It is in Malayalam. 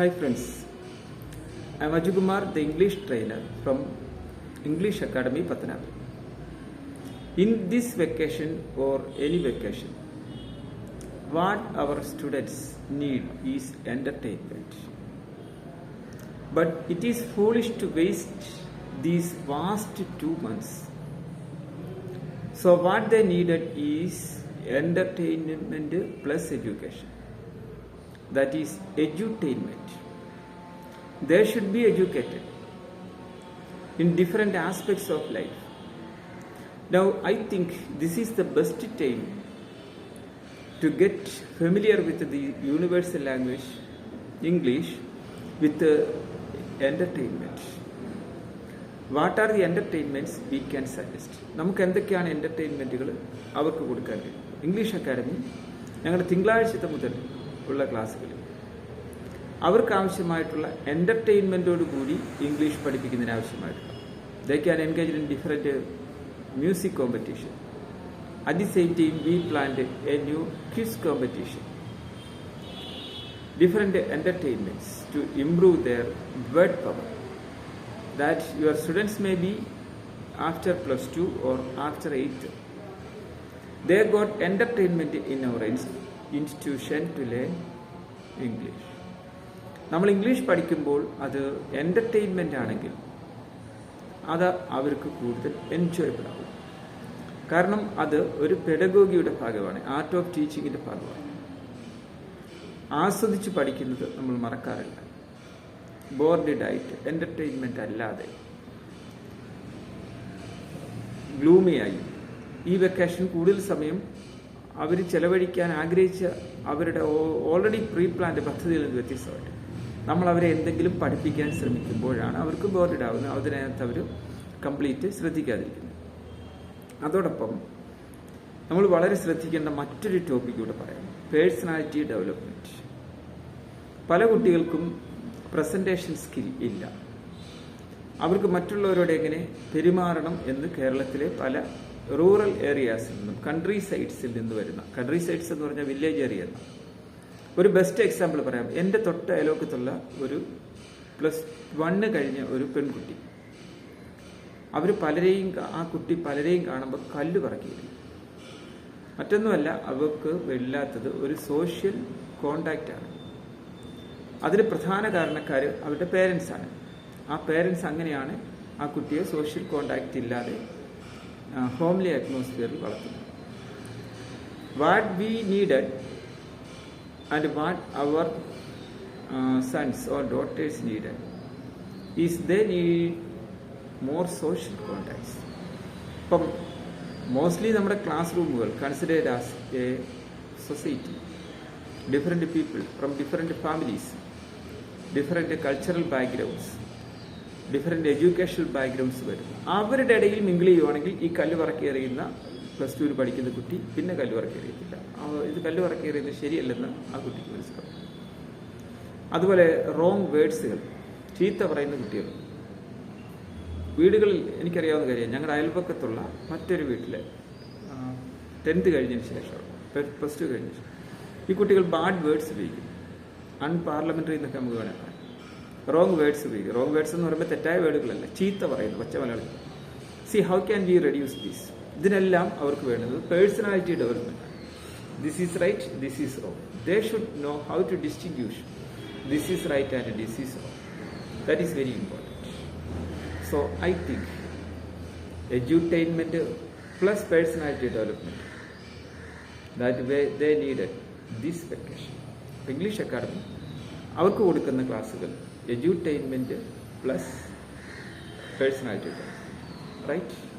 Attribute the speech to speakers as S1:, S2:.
S1: Hi friends, I am Ajukumar, the English trainer from English Academy Pathanam. In this vacation or any vacation, what our students need is entertainment. But it is foolish to waste these vast two months. So what they needed is entertainment plus education that is edutainment. They should be educated in different aspects of life. Now, I think this is the best time to get familiar with the universal language, English, with the entertainment. What are the entertainments we can suggest നമുക്ക് എന്തൊക്കെയാണ് എന്റർടൈൻമെന്റുകൾ അവർക്ക് കൊടുക്കാൻ കഴിയും ഇംഗ്ലീഷ് അക്കാഡമി ഞങ്ങളുടെ തിങ്കളാഴ്ചത്തെ മുതൽ ഉള്ള ക്ലാസ്സുകളിൽ അവർക്ക് ആവശ്യമായിട്ടുള്ള എന്റർടൈൻമെന്റോട് കൂടി ഇംഗ്ലീഷ് പഠിപ്പിക്കുന്നതിന് ആവശ്യമായിട്ടുള്ള they can engage in different music competition at the same time we planned a new quiz competition different entertainments to improve their word power that your students may be after plus 2 or after 8 got entertainment in our our institution to learn English നമ്മൾ ഇംഗ്ലീഷ് പഠിക്കുമ്പോൾ അത് എന്റർടൈൻമെന്റ് ആണെങ്കിൽ അത് അവർക്ക് കൂടുതൽ എൻജോയബിൾ ആവും. കാരണം അത് ഒരു പെഡഗോഗിയുടെ ഭാഗമാണ് ആർട്ട് ഓഫ് ടീച്ചിങ്ങിന്റെ ഭാഗമാണ്. ആസ്വദിച്ച് പഠിക്കുന്നത് നമ്മൾ മറക്കാറില്ല. ബോർഡ് ആയിട്ട് എന്റർടൈൻമെന്റ് അല്ലാതെ. ഗ്ലൂമിയായി ഈ വെക്കേഷൻ കൂടുതൽ സമയം അവർ ചെലവഴിക്കാൻ ആഗ്രഹിച്ച അവരുടെ ഓൾറെഡി പ്രീ പ്ലാന്റ് പദ്ധതിയിൽ നിന്ന് വ്യത്യസ്തമായിട്ട്. നമ്മൾ അവരെ എന്തെങ്കിലും പഠിപ്പിക്കാൻ ശ്രമിക്കുമ്പോഴാണ് അവർക്ക് ബോർഡ് ആവുന്നത്. അതിനകത്ത് അവർ കംപ്ലീറ്റ് ശ്രദ്ധിക്കാതിരിക്കുന്നു അതോടൊപ്പം നമ്മൾ വളരെ ശ്രദ്ധിക്കേണ്ട മറ്റൊരു ടോപ്പിക് കൂടെ പറയാം. പേഴ്സണാലിറ്റി ഡെവലപ്മെന്റ് പല കുട്ടികൾക്കും പ്രസന്റേഷൻ സ്കിൽ ഇല്ല. അവർക്ക് മറ്റുള്ളവരോട് എങ്ങനെ പെരുമാറണം എന്ന് കേരളത്തിലെ പല റൂറൽ ഏരിയാസിൽ നിന്നും കൺട്രി സൈഡ്സിൽ നിന്ന് വരുന്ന കൺട്രി സൈഡ്സ് എന്ന് പറഞ്ഞാൽ വില്ലേജ് ഏരിയ ഒരു ബെസ്റ്റ് എക്സാമ്പിൾ പറയാം. എന്റെ തൊട്ട അയലോക്കത്തുള്ള ഒരു പ്ലസ് വണ്ണ് കഴിഞ്ഞ ഒരു പെൺകുട്ടി. അവർ പലരെയും ആ കുട്ടി പലരെയും കാണുമ്പോൾ കല്ല് പറക്കിയിരുന്നു മറ്റൊന്നുമല്ല അവർക്ക് വെല്ലാത്തത് ഒരു സോഷ്യൽ കോണ്ടാക്റ്റ് ആണ്. അതിന് പ്രധാന കാരണക്കാർ അവരുടെ പേരൻസാണ് ആ പേരൻസ് അങ്ങനെയാണ് ആ കുട്ടിയെ സോഷ്യൽ കോണ്ടാക്റ്റ് ഇല്ലാതെ ഹോംലി അറ്റ്മോസ്ഫിയറിൽ വളർത്തുന്നത് what we needed and what our sons or daughters needed is they need more social contacts ഇപ്പം മോസ്റ്റ്ലി നമ്മുടെ ക്ലാസ് റൂമുകൾ considered as a society different people from different families different cultural backgrounds different educational backgrounds വരും അവരുടെ ഇടയിൽ മിങ്കിൾ ചെയ്യുവാണെങ്കിൽ ഈ കല്ല് പറക്കി എറിയുന്ന പ്ലസ് ടുവിൽ പഠിക്കുന്ന കുട്ടി പിന്നെ കല്ല് പറക്കി എറിയത്തില്ല. ഇത് കല്ല് പറക്കി എറിയുന്നത് ശരിയല്ലെന്ന് ആ കുട്ടിക്ക് മനസ്സിലാവും. അതുപോലെ റോങ് വേർഡ്സുകൾ ചീത്ത പറയുന്ന കുട്ടികൾ. വീടുകളിൽ എനിക്കറിയാവുന്ന കാര്യം ഞങ്ങളുടെ അയൽപക്കത്തുള്ള മറ്റൊരു വീട്ടിൽ ടെൻത്ത് കഴിഞ്ഞതിന് ശേഷം പ്ലസ് ടു കഴിഞ്ഞ ശേഷം ഈ കുട്ടികൾ ബാഡ് വേർഡ്സ് ഉപയോഗിക്കും അൺപാർലമെന്ററി എന്നൊക്കെ നമുക്ക് പറയാം. റോങ് വേർഡ്സ് ഉപയോഗിക്കും റോങ് വേർഡ്സ് എന്ന് പറയുമ്പോൾ തെറ്റായ വേർഡുകളല്ല. ചീത്ത പറയുന്നു പച്ച Malayali. See how can we reduce these ഇതിനെല്ലാം അവർക്ക് വേണ്ടത് personality development this is right this is wrong they should know how to distinguish this is right and this is wrong that is very important so I think edutainment plus personality development that way they need this vacation English academy അവർക്ക് കൊടുക്കുന്ന ക്ലാസ്സുകൾ എഡ്യൂട്ടൈൻമെന്റ് പ്ലസ് പേഴ്സണാലിറ്റി റൈറ്റ്